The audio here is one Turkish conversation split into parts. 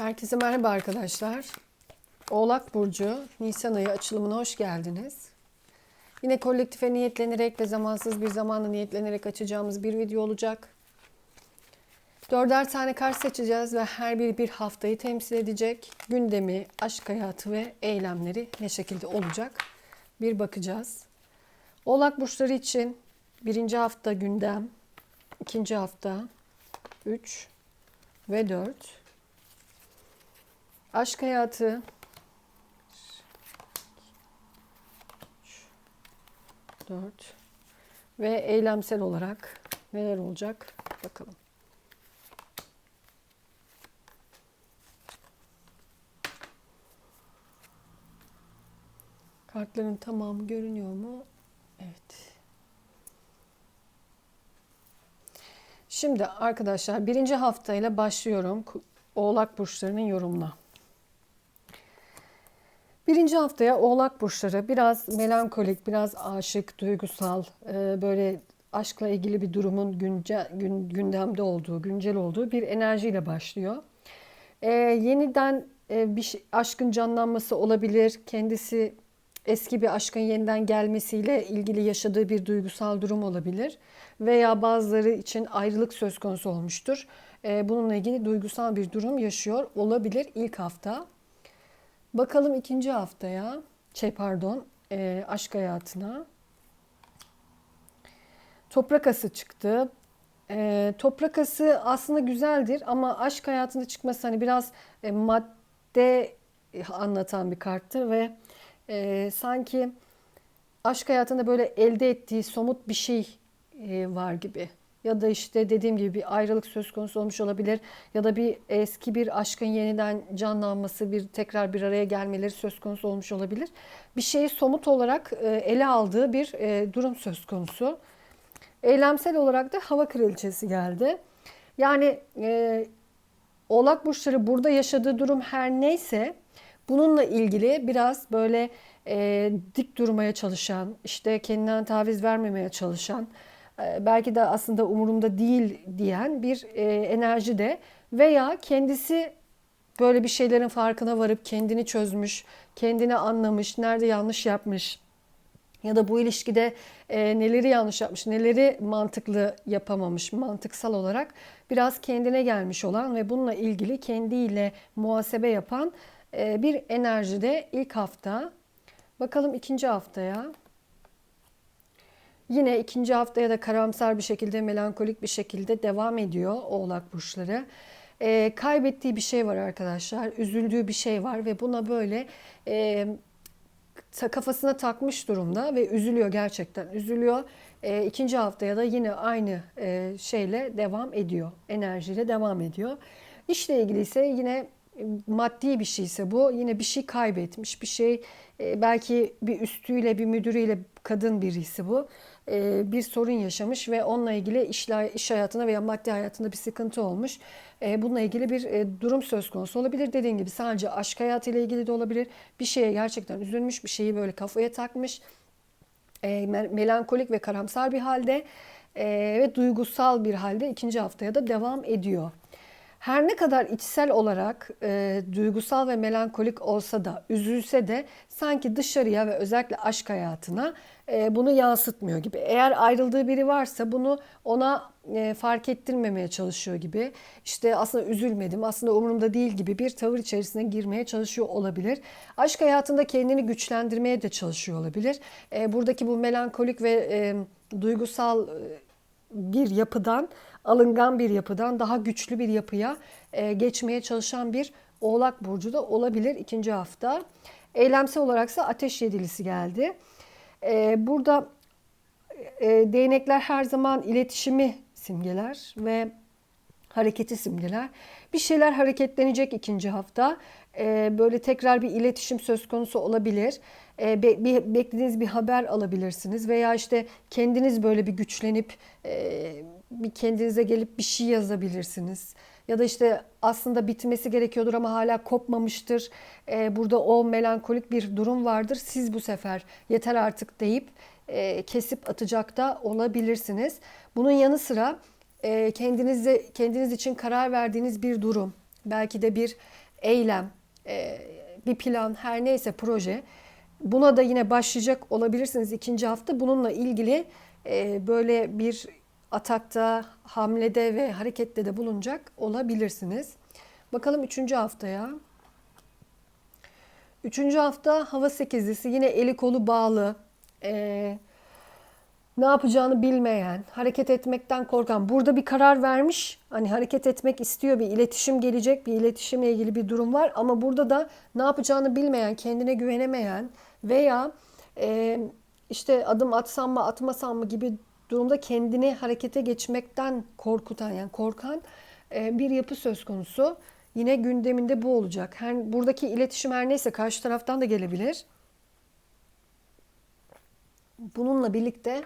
Herkese merhaba arkadaşlar. Oğlak Burcu Nisan ayı açılımına hoş geldiniz. Yine kolektife niyetlenerek ve zamansız bir zamanla niyetlenerek açacağımız bir video olacak. Dörder tane kart seçeceğiz ve her biri bir haftayı temsil edecek. Gündemi, aşk hayatı ve eylemleri ne şekilde olacak bir bakacağız. Oğlak burçları için birinci hafta gündem, ikinci hafta 3 ve 4. Aşk hayatı 4 ve eylemsel olarak neler olacak bakalım. Kartların tamamı görünüyor mu? Evet. Şimdi arkadaşlar birinci haftayla başlıyorum. Oğlak burçlarının yorumuna. Birinci haftaya Oğlak burçları biraz melankolik, biraz aşık, duygusal, e, böyle aşkla ilgili bir durumun günce, gün, gündemde olduğu, güncel olduğu bir enerjiyle başlıyor. E, yeniden e, bir şey, aşkın canlanması olabilir. Kendisi eski bir aşkın yeniden gelmesiyle ilgili yaşadığı bir duygusal durum olabilir. Veya bazıları için ayrılık söz konusu olmuştur. Bununla ilgili duygusal bir durum yaşıyor olabilir ilk hafta. Bakalım ikinci haftaya, şey pardon, e, aşk hayatına. Toprak ası çıktı. E, toprak ası aslında güzeldir ama aşk hayatında çıkması hani biraz e, madde anlatan bir karttır ve e, sanki aşk hayatında böyle elde ettiği somut bir şey e, var gibi. Ya da işte dediğim gibi bir ayrılık söz konusu olmuş olabilir. Ya da bir eski bir aşkın yeniden canlanması, bir tekrar bir araya gelmeleri söz konusu olmuş olabilir. Bir şeyi somut olarak e, ele aldığı bir e, durum söz konusu. Eylemsel olarak da hava kraliçesi geldi. Yani e, Oğlak burçları burada yaşadığı durum her neyse bununla ilgili biraz böyle e, dik durmaya çalışan, işte kendinden taviz vermemeye çalışan, belki de aslında umurumda değil diyen bir e, enerji de veya kendisi böyle bir şeylerin farkına varıp kendini çözmüş, kendini anlamış, nerede yanlış yapmış ya da bu ilişkide e, neleri yanlış yapmış, neleri mantıklı yapamamış, mantıksal olarak biraz kendine gelmiş olan ve bununla ilgili kendiyle muhasebe yapan e, bir enerjide ilk hafta. Bakalım ikinci haftaya. Yine ikinci haftaya da karamsar bir şekilde, melankolik bir şekilde devam ediyor Oğlak burçları. E, kaybettiği bir şey var arkadaşlar, üzüldüğü bir şey var ve buna böyle e, kafasına takmış durumda ve üzülüyor gerçekten, üzülüyor. E, ikinci haftaya da yine aynı e, şeyle devam ediyor, enerjiyle devam ediyor. İşle ilgili ise yine maddi bir şeyse bu yine bir şey kaybetmiş bir şey e, belki bir üstüyle bir müdürüyle kadın birisi bu e, bir sorun yaşamış ve onunla ilgili iş hayatında veya maddi hayatında bir sıkıntı olmuş. E, bununla ilgili bir durum söz konusu olabilir. Dediğim gibi sadece aşk hayatıyla ilgili de olabilir. Bir şeye gerçekten üzülmüş, bir şeyi böyle kafaya takmış. Melankolik ve karamsar bir halde ve duygusal bir halde ikinci haftaya da devam ediyor. Her ne kadar içsel olarak e, duygusal ve melankolik olsa da, üzülse de sanki dışarıya ve özellikle aşk hayatına e, bunu yansıtmıyor gibi. Eğer ayrıldığı biri varsa bunu ona e, fark ettirmemeye çalışıyor gibi. İşte aslında üzülmedim, aslında umurumda değil gibi bir tavır içerisine girmeye çalışıyor olabilir. Aşk hayatında kendini güçlendirmeye de çalışıyor olabilir. E, buradaki bu melankolik ve e, duygusal e, bir yapıdan alıngan bir yapıdan daha güçlü bir yapıya e, geçmeye çalışan bir Oğlak Burcu da olabilir ikinci hafta. Eylemsel olaraksa ateş yedilisi geldi. E, burada e, değnekler her zaman iletişimi simgeler ve hareketi simgeler. Bir şeyler hareketlenecek ikinci hafta. Böyle tekrar bir iletişim söz konusu olabilir. Bir beklediğiniz bir haber alabilirsiniz veya işte kendiniz böyle bir güçlenip bir kendinize gelip bir şey yazabilirsiniz. Ya da işte aslında bitmesi gerekiyordur ama hala kopmamıştır. Burada o melankolik bir durum vardır. Siz bu sefer yeter artık deyip e, kesip atacak da olabilirsiniz. Bunun yanı sıra e, kendinizde kendiniz için karar verdiğiniz bir durum, belki de bir eylem, e, bir plan her neyse proje buna da yine başlayacak olabilirsiniz ikinci hafta. Bununla ilgili e, böyle bir atakta, hamlede ve harekette de bulunacak olabilirsiniz. Bakalım üçüncü haftaya. Üçüncü hafta hava sekizlisi yine eli kolu bağlı. Ee, ne yapacağını bilmeyen, hareket etmekten korkan, burada bir karar vermiş, hani hareket etmek istiyor, bir iletişim gelecek, bir iletişimle ilgili bir durum var ama burada da ne yapacağını bilmeyen, kendine güvenemeyen veya e, işte adım atsam mı atmasam mı gibi durumda kendini harekete geçmekten korkutan yani korkan e, bir yapı söz konusu. Yine gündeminde bu olacak. Her, buradaki iletişim her neyse karşı taraftan da gelebilir. Bununla birlikte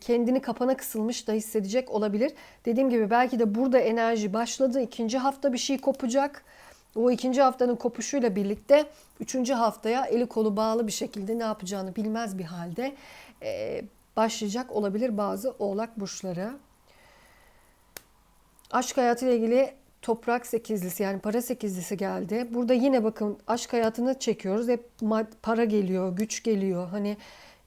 kendini kapana kısılmış da hissedecek olabilir. Dediğim gibi belki de burada enerji başladı. İkinci hafta bir şey kopacak. O ikinci haftanın kopuşuyla birlikte üçüncü haftaya eli kolu bağlı bir şekilde ne yapacağını bilmez bir halde e, başlayacak olabilir bazı oğlak burçları. Aşk hayatıyla ilgili toprak sekizlisi yani para sekizlisi geldi. Burada yine bakın aşk hayatını çekiyoruz. Hep para geliyor, güç geliyor. Hani e,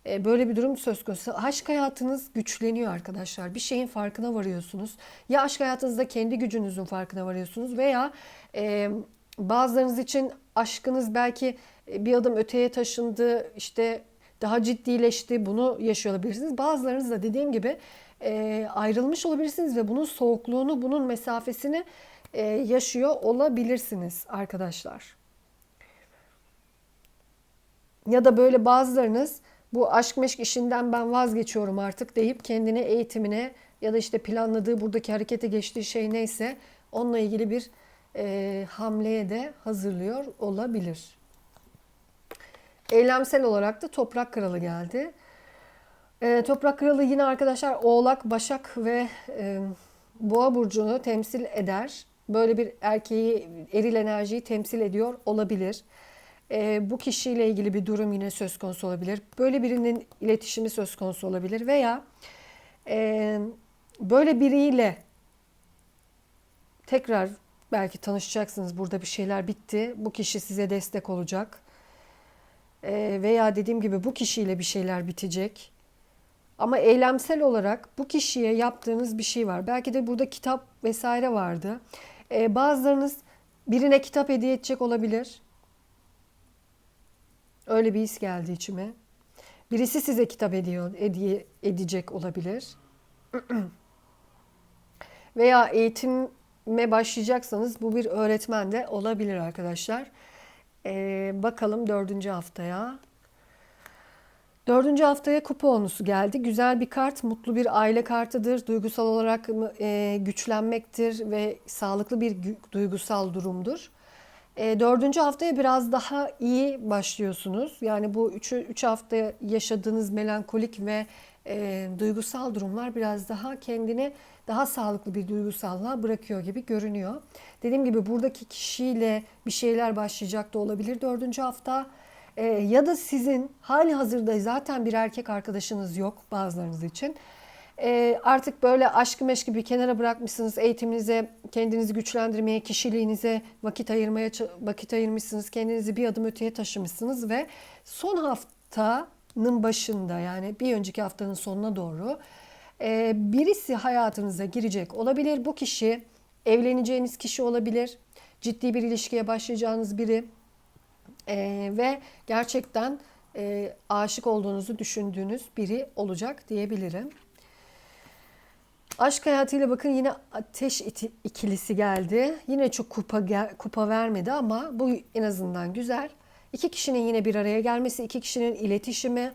böyle bir durum söz konusu. Aşk hayatınız güçleniyor arkadaşlar. Bir şeyin farkına varıyorsunuz. Ya aşk hayatınızda kendi gücünüzün farkına varıyorsunuz veya e, bazılarınız için aşkınız belki e, bir adım öteye taşındı, işte daha ciddileşti. Bunu yaşıyor olabilirsiniz. Bazılarınız da dediğim gibi e, ayrılmış olabilirsiniz ve bunun soğukluğunu, bunun mesafesini e, yaşıyor olabilirsiniz arkadaşlar. Ya da böyle bazılarınız bu aşk meşk işinden ben vazgeçiyorum artık deyip kendini eğitimine ya da işte planladığı buradaki harekete geçtiği şey neyse onunla ilgili bir e, hamleye de hazırlıyor olabilir. Eylemsel olarak da Toprak Kralı geldi. E, Toprak Kralı yine arkadaşlar Oğlak, Başak ve e, Boğa burcunu temsil eder. Böyle bir erkeği, eril enerjiyi temsil ediyor olabilir. E, bu kişiyle ilgili bir durum yine söz konusu olabilir. Böyle birinin iletişimi söz konusu olabilir veya e, böyle biriyle tekrar belki tanışacaksınız. Burada bir şeyler bitti. Bu kişi size destek olacak. E, veya dediğim gibi bu kişiyle bir şeyler bitecek. Ama eylemsel olarak bu kişiye yaptığınız bir şey var. Belki de burada kitap vesaire vardı. Ee, bazılarınız birine kitap hediye edecek olabilir. Öyle bir his geldi içime. Birisi size kitap ediyor, hediye edecek olabilir. Veya eğitime başlayacaksanız bu bir öğretmen de olabilir arkadaşlar. Ee, bakalım dördüncü haftaya. Dördüncü haftaya kupa onusu geldi. Güzel bir kart, mutlu bir aile kartıdır. Duygusal olarak e, güçlenmektir ve sağlıklı bir duygusal durumdur. E, dördüncü haftaya biraz daha iyi başlıyorsunuz. Yani bu üç, üç hafta yaşadığınız melankolik ve e, duygusal durumlar biraz daha kendini daha sağlıklı bir duygusallığa bırakıyor gibi görünüyor. Dediğim gibi buradaki kişiyle bir şeyler başlayacak da olabilir dördüncü hafta. E, ya da sizin hali hazırda zaten bir erkek arkadaşınız yok bazılarınız için. E, artık böyle aşkı meşki bir kenara bırakmışsınız. Eğitiminize, kendinizi güçlendirmeye, kişiliğinize vakit ayırmaya vakit ayırmışsınız. Kendinizi bir adım öteye taşımışsınız ve son haftanın başında yani bir önceki haftanın sonuna doğru e, birisi hayatınıza girecek olabilir. Bu kişi evleneceğiniz kişi olabilir. Ciddi bir ilişkiye başlayacağınız biri e, ve gerçekten e, aşık olduğunuzu düşündüğünüz biri olacak diyebilirim. Aşk hayatıyla bakın yine ateş ikilisi geldi. Yine çok kupa kupa vermedi ama bu en azından güzel. İki kişinin yine bir araya gelmesi, iki kişinin iletişimi,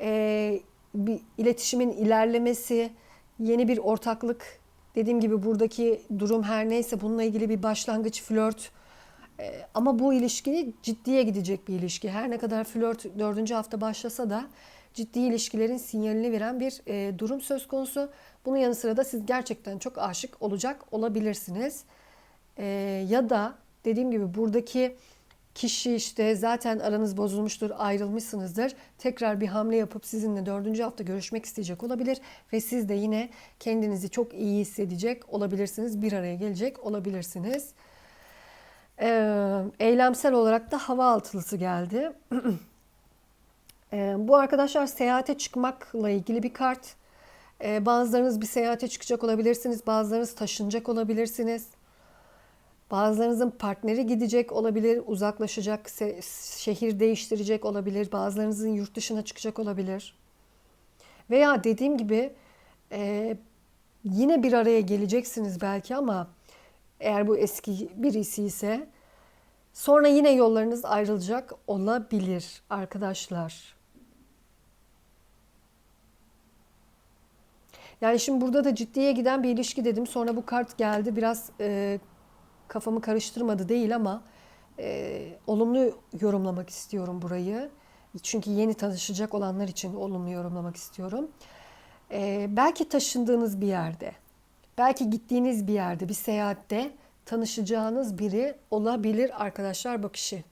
e, bir iletişimin ilerlemesi, yeni bir ortaklık. Dediğim gibi buradaki durum her neyse bununla ilgili bir başlangıç, flört, ee, ama bu ilişki ciddiye gidecek bir ilişki. Her ne kadar flört dördüncü hafta başlasa da ciddi ilişkilerin sinyalini veren bir e, durum söz konusu. Bunun yanı sıra da siz gerçekten çok aşık olacak olabilirsiniz. E, ya da dediğim gibi buradaki kişi işte zaten aranız bozulmuştur, ayrılmışsınızdır. Tekrar bir hamle yapıp sizinle dördüncü hafta görüşmek isteyecek olabilir. Ve siz de yine kendinizi çok iyi hissedecek olabilirsiniz. Bir araya gelecek olabilirsiniz. Ee, eylemsel olarak da hava altılısı geldi. Ee, bu arkadaşlar seyahate çıkmakla ilgili bir kart. Ee, bazılarınız bir seyahate çıkacak olabilirsiniz. Bazılarınız taşınacak olabilirsiniz. Bazılarınızın partneri gidecek olabilir, uzaklaşacak, şehir değiştirecek olabilir. Bazılarınızın yurt dışına çıkacak olabilir. Veya dediğim gibi e, yine bir araya geleceksiniz belki ama eğer bu eski birisi ise sonra yine yollarınız ayrılacak olabilir arkadaşlar. Yani şimdi burada da ciddiye giden bir ilişki dedim. Sonra bu kart geldi. Biraz e, kafamı karıştırmadı değil ama e, olumlu yorumlamak istiyorum burayı. Çünkü yeni tanışacak olanlar için olumlu yorumlamak istiyorum. E, belki taşındığınız bir yerde, belki gittiğiniz bir yerde, bir seyahatte tanışacağınız biri olabilir arkadaşlar bakışı.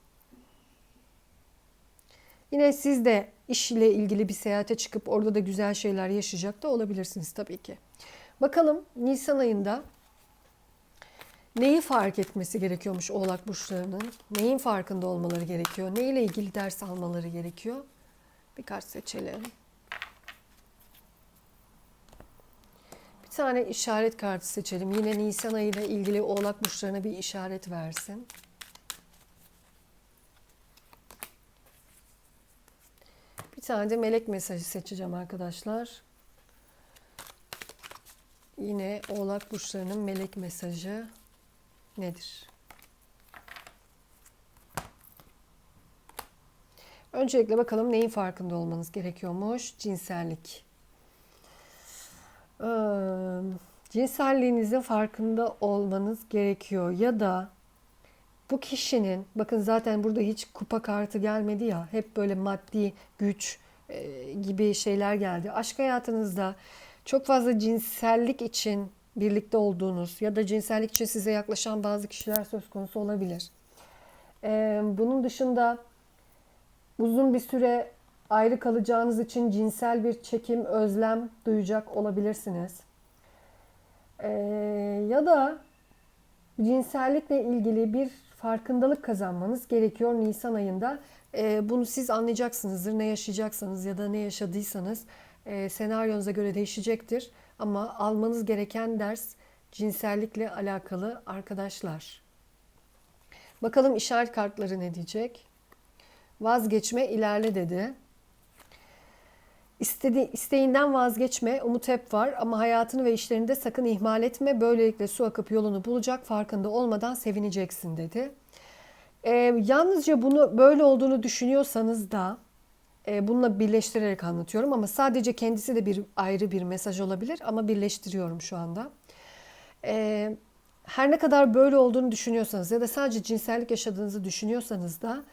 Yine siz de iş ile ilgili bir seyahate çıkıp orada da güzel şeyler yaşayacak da olabilirsiniz tabii ki. Bakalım Nisan ayında neyi fark etmesi gerekiyormuş Oğlak burçlarının? Neyin farkında olmaları gerekiyor? Ne ile ilgili ders almaları gerekiyor? Birkaç seçelim. Bir tane işaret kartı seçelim. Yine Nisan ayı ile ilgili Oğlak burçlarına bir işaret versin. Bir tane de melek mesajı seçeceğim arkadaşlar. Yine Oğlak burçlarının melek mesajı nedir? Öncelikle bakalım neyin farkında olmanız gerekiyormuş? Cinsellik. Ee, cinselliğinizin farkında olmanız gerekiyor ya da bu kişinin bakın zaten burada hiç kupa kartı gelmedi ya hep böyle maddi güç e, gibi şeyler geldi. Aşk hayatınızda çok fazla cinsellik için birlikte olduğunuz ya da cinsellik için size yaklaşan bazı kişiler söz konusu olabilir. E, bunun dışında uzun bir süre ayrı kalacağınız için cinsel bir çekim, özlem duyacak olabilirsiniz. E, ya da cinsellikle ilgili bir farkındalık kazanmanız gerekiyor Nisan ayında. E, bunu siz anlayacaksınızdır. Ne yaşayacaksanız ya da ne yaşadıysanız e, senaryonuza göre değişecektir. Ama almanız gereken ders cinsellikle alakalı arkadaşlar. Bakalım işaret kartları ne diyecek? Vazgeçme ilerle dedi. İstedi, isteğinden vazgeçme, umut hep var ama hayatını ve işlerinde sakın ihmal etme. Böylelikle su akıp yolunu bulacak, farkında olmadan sevineceksin dedi. Ee, yalnızca bunu böyle olduğunu düşünüyorsanız da e, bununla birleştirerek anlatıyorum ama sadece kendisi de bir ayrı bir mesaj olabilir ama birleştiriyorum şu anda. Ee, her ne kadar böyle olduğunu düşünüyorsanız ya da sadece cinsellik yaşadığınızı düşünüyorsanız da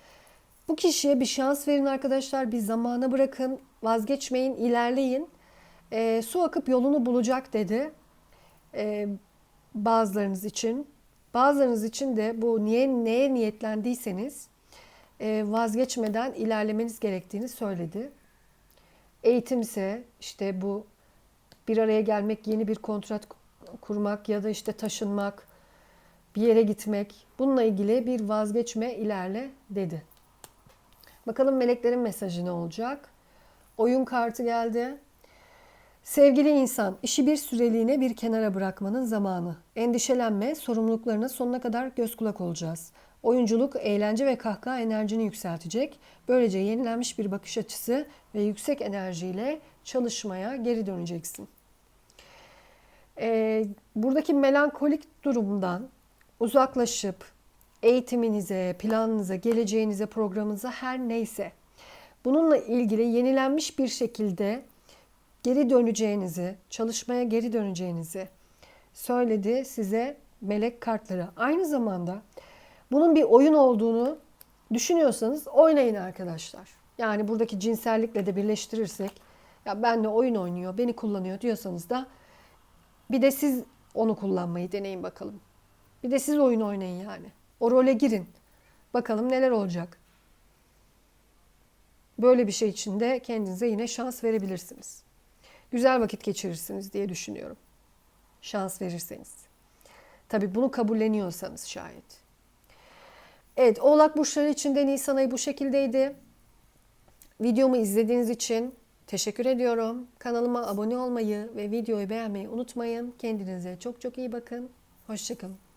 bu kişiye bir şans verin arkadaşlar. Bir zamana bırakın. Vazgeçmeyin, ilerleyin. E, su akıp yolunu bulacak dedi. E, bazılarınız için. Bazılarınız için de bu niye neye niyetlendiyseniz e, vazgeçmeden ilerlemeniz gerektiğini söyledi. Eğitimse işte bu bir araya gelmek, yeni bir kontrat kurmak ya da işte taşınmak, bir yere gitmek bununla ilgili bir vazgeçme ilerle dedi. Bakalım meleklerin mesajı ne olacak? Oyun kartı geldi. Sevgili insan, işi bir süreliğine bir kenara bırakmanın zamanı. Endişelenme, sorumluluklarına sonuna kadar göz kulak olacağız. Oyunculuk, eğlence ve kahkaha enerjini yükseltecek. Böylece yenilenmiş bir bakış açısı ve yüksek enerjiyle çalışmaya geri döneceksin. Ee, buradaki melankolik durumdan uzaklaşıp eğitiminize, planınıza, geleceğinize, programınıza her neyse bununla ilgili yenilenmiş bir şekilde geri döneceğinizi, çalışmaya geri döneceğinizi söyledi size melek kartları. Aynı zamanda bunun bir oyun olduğunu düşünüyorsanız oynayın arkadaşlar. Yani buradaki cinsellikle de birleştirirsek ya benle oyun oynuyor, beni kullanıyor diyorsanız da bir de siz onu kullanmayı deneyin bakalım. Bir de siz oyun oynayın yani. O role girin. Bakalım neler olacak. Böyle bir şey için de kendinize yine şans verebilirsiniz. Güzel vakit geçirirsiniz diye düşünüyorum. Şans verirseniz. Tabii bunu kabulleniyorsanız şayet. Evet, Oğlak burçları için de Nisan ayı bu şekildeydi. Videomu izlediğiniz için teşekkür ediyorum. Kanalıma abone olmayı ve videoyu beğenmeyi unutmayın. Kendinize çok çok iyi bakın. Hoşçakalın.